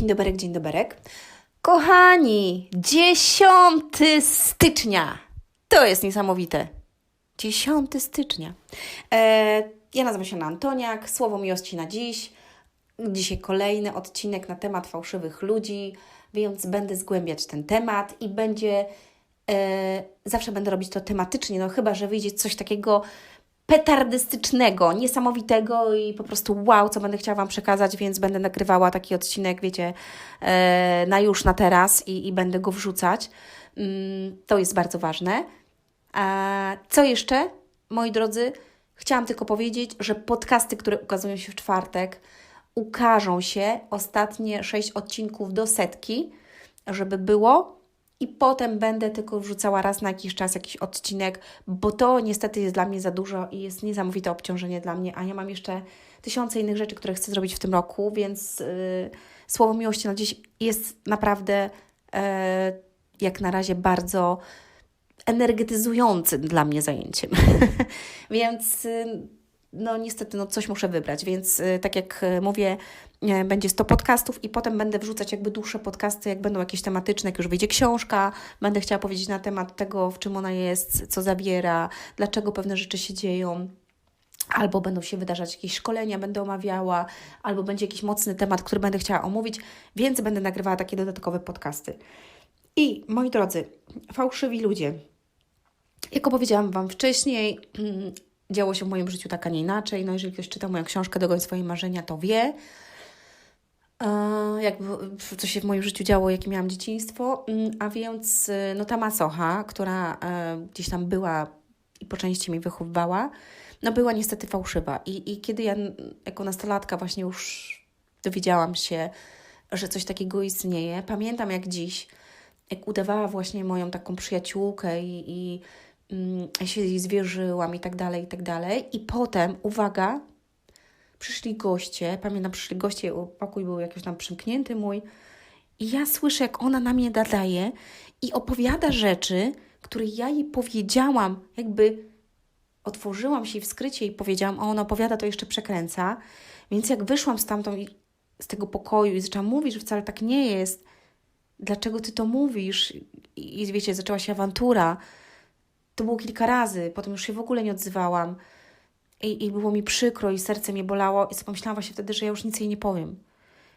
Dzień doberek, dzień doberek. Kochani, 10 stycznia. To jest niesamowite. 10 stycznia. E, ja nazywam się Antoniak, słowo miłości na dziś. Dzisiaj kolejny odcinek na temat fałszywych ludzi, więc będę zgłębiać ten temat i będzie. E, zawsze będę robić to tematycznie, no chyba, że wyjdzie coś takiego petardystycznego, niesamowitego i po prostu wow, co będę chciała Wam przekazać, więc będę nagrywała taki odcinek, wiecie, e, na już, na teraz i, i będę go wrzucać. Mm, to jest bardzo ważne. A co jeszcze, moi drodzy? Chciałam tylko powiedzieć, że podcasty, które ukazują się w czwartek, ukażą się ostatnie sześć odcinków do setki, żeby było i potem będę tylko wrzucała raz na jakiś czas jakiś odcinek, bo to niestety jest dla mnie za dużo i jest niesamowite obciążenie dla mnie, a ja mam jeszcze tysiące innych rzeczy, które chcę zrobić w tym roku, więc yy, słowo miłości na dziś jest naprawdę yy, jak na razie bardzo energetyzującym dla mnie zajęciem. więc yy, no niestety no coś muszę wybrać, więc y, tak jak y, mówię, y, będzie 100 podcastów i potem będę wrzucać jakby dłuższe podcasty, jak będą jakieś tematyczne, jak już wyjdzie książka, będę chciała powiedzieć na temat tego, w czym ona jest, co zawiera, dlaczego pewne rzeczy się dzieją. Albo będą się wydarzać jakieś szkolenia, będę omawiała, albo będzie jakiś mocny temat, który będę chciała omówić, więc będę nagrywała takie dodatkowe podcasty. I moi drodzy, fałszywi ludzie. Jak opowiedziałam Wam wcześniej, działo się w moim życiu tak, a nie inaczej. No jeżeli ktoś czyta moją książkę Dogoń swoje marzenia, to wie, jak, co się w moim życiu działo, jakie miałam dzieciństwo. Mm, a więc y, no ta masocha, która e, gdzieś tam była i po części mnie wychowywała, no była niestety fałszywa. I, I kiedy ja jako nastolatka właśnie już dowiedziałam się, że coś takiego istnieje, pamiętam jak dziś, jak udawała właśnie moją taką przyjaciółkę i, i się jej zwierzyłam i tak dalej, i tak dalej. I potem, uwaga, przyszli goście, pamiętam, przyszli goście, pokój był jakiś tam przymknięty mój i ja słyszę, jak ona na mnie nadaje i opowiada rzeczy, które ja jej powiedziałam, jakby otworzyłam się w skrycie i powiedziałam, a ona opowiada, to jeszcze przekręca. Więc jak wyszłam stamtąd i z tego pokoju i zaczęłam mówić, że wcale tak nie jest, dlaczego ty to mówisz? I, i wiecie, zaczęła się awantura, to było kilka razy, potem już się w ogóle nie odzywałam. I, I było mi przykro i serce mnie bolało i pomyślałam właśnie wtedy, że ja już nic jej nie powiem.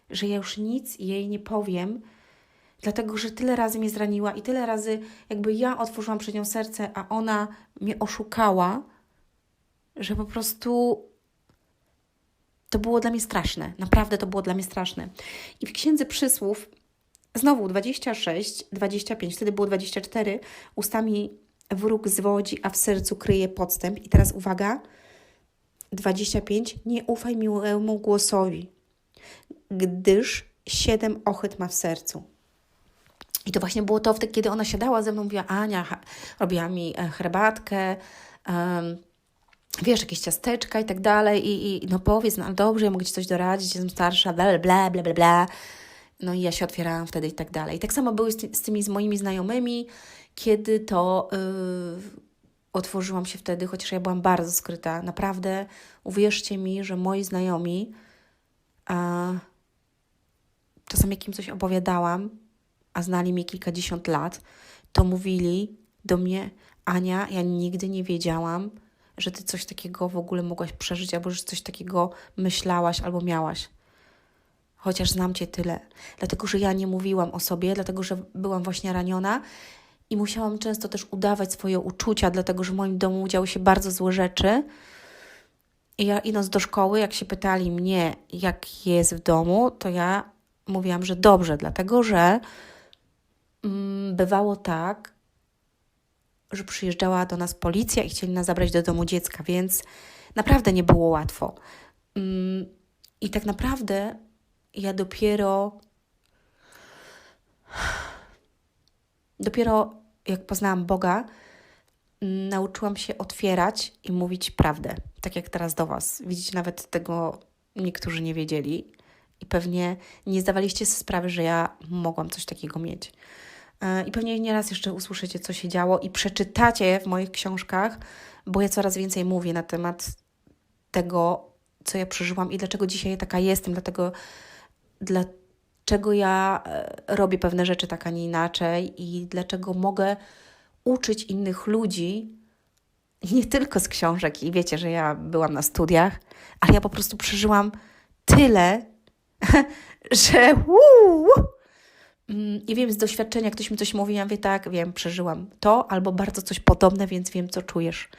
Że ja już nic jej nie powiem, dlatego że tyle razy mnie zraniła i tyle razy jakby ja otworzyłam przed nią serce, a ona mnie oszukała, że po prostu to było dla mnie straszne. Naprawdę to było dla mnie straszne. I w Księdze Przysłów znowu 26, 25, wtedy było 24, ustami wróg zwodzi, a w sercu kryje podstęp. I teraz uwaga, 25. Nie ufaj miłemu głosowi, gdyż siedem ochyt ma w sercu. I to właśnie było to kiedy ona siadała ze mną, mówiła, Ania, robiła mi e, herbatkę, um, wiesz, jakieś ciasteczka i tak dalej i, i no powiedz, no dobrze, ja mogę Ci coś doradzić, jestem starsza, bla, bla, bla, bla, bla. No i ja się otwierałam wtedy i tak dalej. I tak samo było z, ty, z tymi z moimi znajomymi, kiedy to yy, otworzyłam się wtedy, chociaż ja byłam bardzo skryta. Naprawdę, uwierzcie mi, że moi znajomi, a, czasem jak im coś opowiadałam, a znali mnie kilkadziesiąt lat, to mówili do mnie, Ania, ja nigdy nie wiedziałam, że ty coś takiego w ogóle mogłaś przeżyć, albo że coś takiego myślałaś albo miałaś. Chociaż znam cię tyle. Dlatego, że ja nie mówiłam o sobie, dlatego, że byłam właśnie raniona i musiałam często też udawać swoje uczucia, dlatego że w moim domu działy się bardzo złe rzeczy. I ja idąc do szkoły, jak się pytali mnie, jak jest w domu, to ja mówiłam, że dobrze, dlatego że mm, bywało tak, że przyjeżdżała do nas policja i chcieli nas zabrać do domu dziecka, więc naprawdę nie było łatwo. Mm, I tak naprawdę ja dopiero dopiero jak poznałam Boga, nauczyłam się otwierać i mówić prawdę, tak jak teraz do Was. Widzicie, nawet tego niektórzy nie wiedzieli i pewnie nie zdawaliście sobie sprawy, że ja mogłam coś takiego mieć. E, I pewnie nieraz jeszcze usłyszycie, co się działo i przeczytacie w moich książkach, bo ja coraz więcej mówię na temat tego, co ja przeżyłam i dlaczego dzisiaj taka jestem, dlatego, dla, dlaczego ja e, robię pewne rzeczy tak, a nie inaczej i dlaczego mogę uczyć innych ludzi nie tylko z książek i wiecie, że ja byłam na studiach, ale ja po prostu przeżyłam tyle, że uuu, mm, i wiem z doświadczenia, ktoś mi coś mówi, ja mówię tak, wiem, przeżyłam to albo bardzo coś podobne, więc wiem, co czujesz.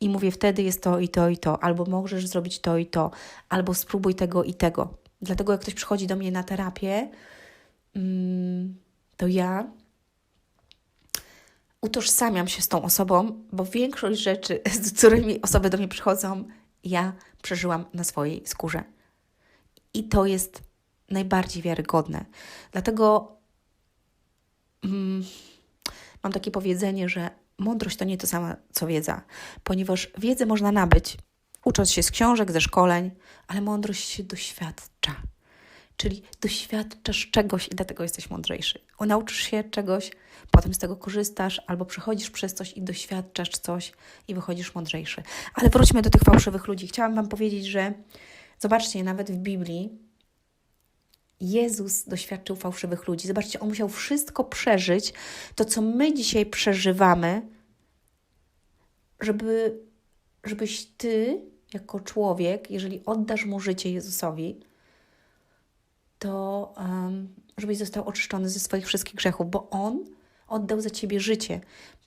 I mówię, wtedy jest to i to i to, albo możesz zrobić to i to, albo spróbuj tego i tego. Dlatego jak ktoś przychodzi do mnie na terapię, mm, to ja utożsamiam się z tą osobą, bo większość rzeczy, z którymi osoby do mnie przychodzą, ja przeżyłam na swojej skórze. I to jest najbardziej wiarygodne. Dlatego mm, mam takie powiedzenie, że mądrość to nie to samo co wiedza, ponieważ wiedzę można nabyć, ucząc się z książek, ze szkoleń, ale mądrość się doświadcza. Czyli doświadczasz czegoś i dlatego jesteś mądrzejszy. Nauczysz się czegoś, potem z tego korzystasz, albo przechodzisz przez coś i doświadczasz coś i wychodzisz mądrzejszy. Ale wróćmy do tych fałszywych ludzi. Chciałam Wam powiedzieć, że zobaczcie, nawet w Biblii Jezus doświadczył fałszywych ludzi. Zobaczcie, on musiał wszystko przeżyć, to co my dzisiaj przeżywamy, żeby, żebyś ty, jako człowiek, jeżeli oddasz mu życie Jezusowi, to um, żebyś został oczyszczony ze swoich wszystkich grzechów, bo on oddał za ciebie życie.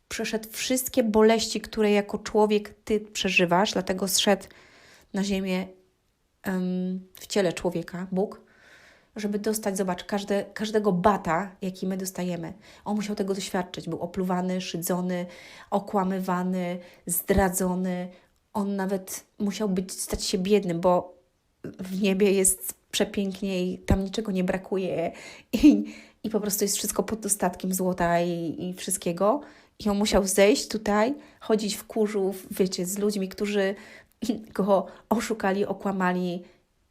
Przeszedł wszystkie boleści, które jako człowiek ty przeżywasz, dlatego zszedł na ziemię um, w ciele człowieka, Bóg żeby dostać, zobacz, każde, każdego bata, jaki my dostajemy. On musiał tego doświadczyć. Był opluwany, szydzony, okłamywany, zdradzony. On nawet musiał być, stać się biednym, bo w niebie jest przepięknie i tam niczego nie brakuje i, i po prostu jest wszystko pod dostatkiem złota i, i wszystkiego. I on musiał zejść tutaj, chodzić w kurzu, wiecie, z ludźmi, którzy go oszukali, okłamali,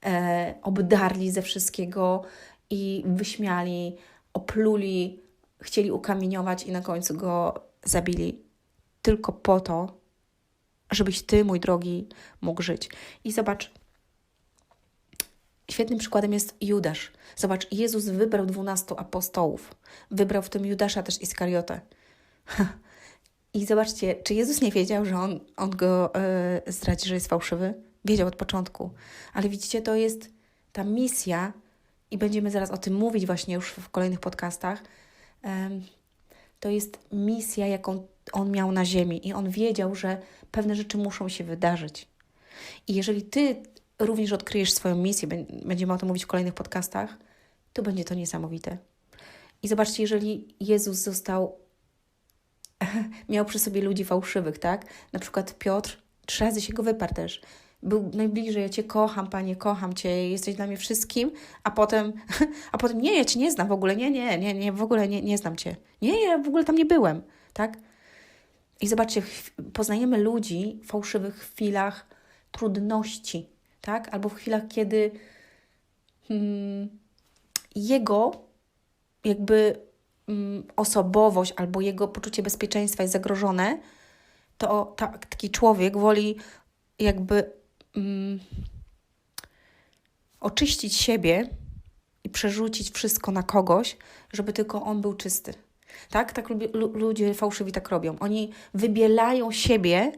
e, obdarli ze wszystkiego i wyśmiali, opluli, chcieli ukamieniować i na końcu go zabili. Tylko po to, żebyś ty, mój drogi, mógł żyć. I zobacz, świetnym przykładem jest Judasz. Zobacz, Jezus wybrał dwunastu apostołów. Wybrał w tym Judasza też Iskariotę. I zobaczcie, czy Jezus nie wiedział, że on, on go yy, zdradzi, że jest fałszywy? Wiedział od początku. Ale widzicie, to jest ta misja, i będziemy zaraz o tym mówić właśnie już w kolejnych podcastach. To jest misja, jaką on miał na ziemi, i on wiedział, że pewne rzeczy muszą się wydarzyć. I jeżeli ty również odkryjesz swoją misję, będziemy o tym mówić w kolejnych podcastach, to będzie to niesamowite. I zobaczcie, jeżeli Jezus został, miał przy sobie ludzi fałszywych, tak? Na przykład Piotr trzy razy się go wyparł też był najbliżej, ja Cię kocham, Panie, kocham Cię, jesteś dla mnie wszystkim, a potem, a potem nie, ja Cię nie znam w ogóle, nie, nie, nie, nie w ogóle nie, nie znam Cię. Nie, ja w ogóle tam nie byłem, tak? I zobaczcie, poznajemy ludzi w fałszywych chwilach trudności, tak? Albo w chwilach, kiedy hmm, jego jakby hmm, osobowość albo jego poczucie bezpieczeństwa jest zagrożone, to taki człowiek woli jakby mm, oczyścić siebie i przerzucić wszystko na kogoś, żeby tylko on był czysty. Tak? Tak ludzie fałszywi tak robią. Oni wybielają siebie,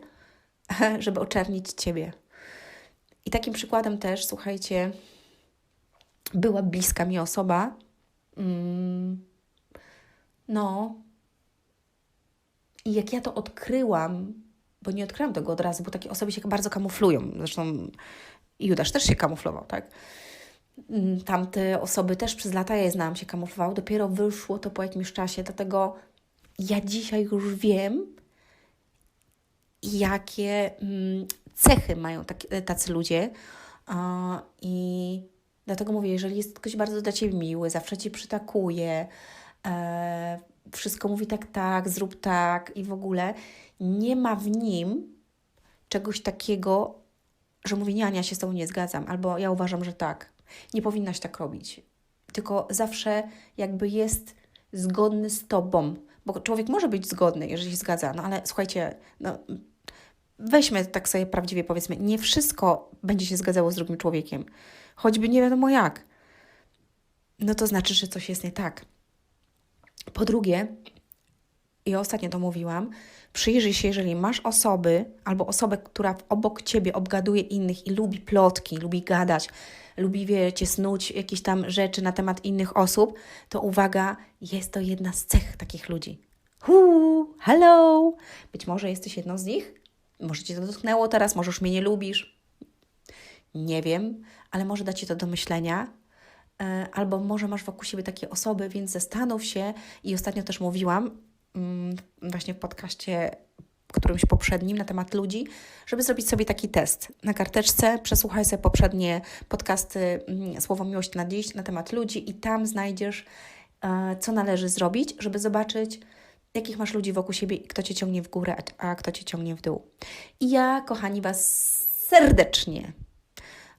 żeby oczernić ciebie. I takim przykładem też, słuchajcie, była bliska mi osoba. Mm, no. I jak ja to odkryłam, bo nie odkryłam tego od razu, bo takie osoby się bardzo kamuflują. Zresztą Judasz też się kamuflował, tak? Mm, tamte osoby też przez lata ja je znałam, się kamuflowały. Dopiero wyszło to po jakimś czasie, dlatego ja dzisiaj już wiem, jakie mm, cechy mają taki, tacy ludzie. I dlatego mówię, jeżeli jest ktoś bardzo dla Ciebie miły, zawsze Ci przytakuje, e, wszystko mówi tak, tak, zrób tak i w ogóle, nie ma w nim czegoś takiego, że mówi, nie, ja się z tobą nie zgadzam, albo ja uważam, że tak. Nie powinnaś tak robić. Tylko zawsze jakby jest zgodny z tobą. Bo człowiek może być zgodny, jeżeli się zgadza, no ale słuchajcie, no, weźmy tak sobie prawdziwie powiedzmy, nie wszystko będzie się zgadzało z drugim człowiekiem. Choćby nie wiadomo jak. no to znaczy, że coś jest nie tak. Po drugie, i ostatnio to mówiłam, przyjrzyj się, jeżeli masz osoby albo osobę, która obok ciebie obgaduje innych i lubi plotki, lubi gadać, lubi, wiecie, snuć jakieś tam rzeczy na temat innych osób, to uwaga, jest to jedna z cech takich ludzi. Huu, hello! Być może jesteś jedną z nich? Może cię to dotknęło teraz, może już mnie nie lubisz. Nie wiem, ale może da ci to do myślenia. E, Albo może masz wokół siebie takie osoby, więc zastanów się. I ostatnio też mówiłam, właśnie w podcaście którymś poprzednim na temat ludzi, żeby zrobić sobie taki test. Na karteczce przesłuchaj sobie poprzednie podcasty mm, Słowo Miłość na dziś na temat ludzi i tam znajdziesz, e, co należy zrobić, żeby zobaczyć, jakich masz ludzi wokół siebie i kto Cię ciągnie w górę, a a kto Cię ciągnie w dół. I ja, kochani, Was serdecznie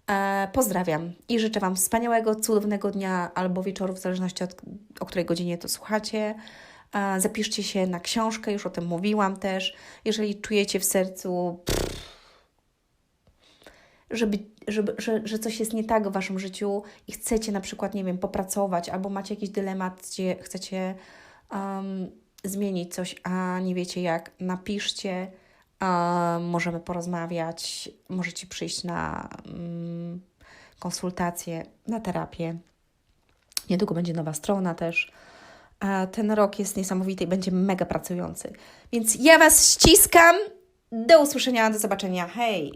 e, pozdrawiam i życzę Wam wspaniałego, cudownego dnia albo wieczoru, w zależności od o której godzinie to słuchacie. Zapiszcie się na książkę, już o tym mówiłam też. Jeżeli czujecie w sercu, żeby, żeby, że, że coś jest nie tak w Waszym życiu i chcecie na przykład, nie wiem, popracować, albo macie jakiś dylemat, gdzie chcecie um, zmienić coś, a nie wiecie jak, napiszcie, um, możemy porozmawiać, możecie przyjść na um, konsultację, na terapię. Niedługo będzie nowa strona też. Ten rok jest niesamowity i będzie mega pracujący. Więc ja Was ściskam. Do usłyszenia, do zobaczenia. Hej!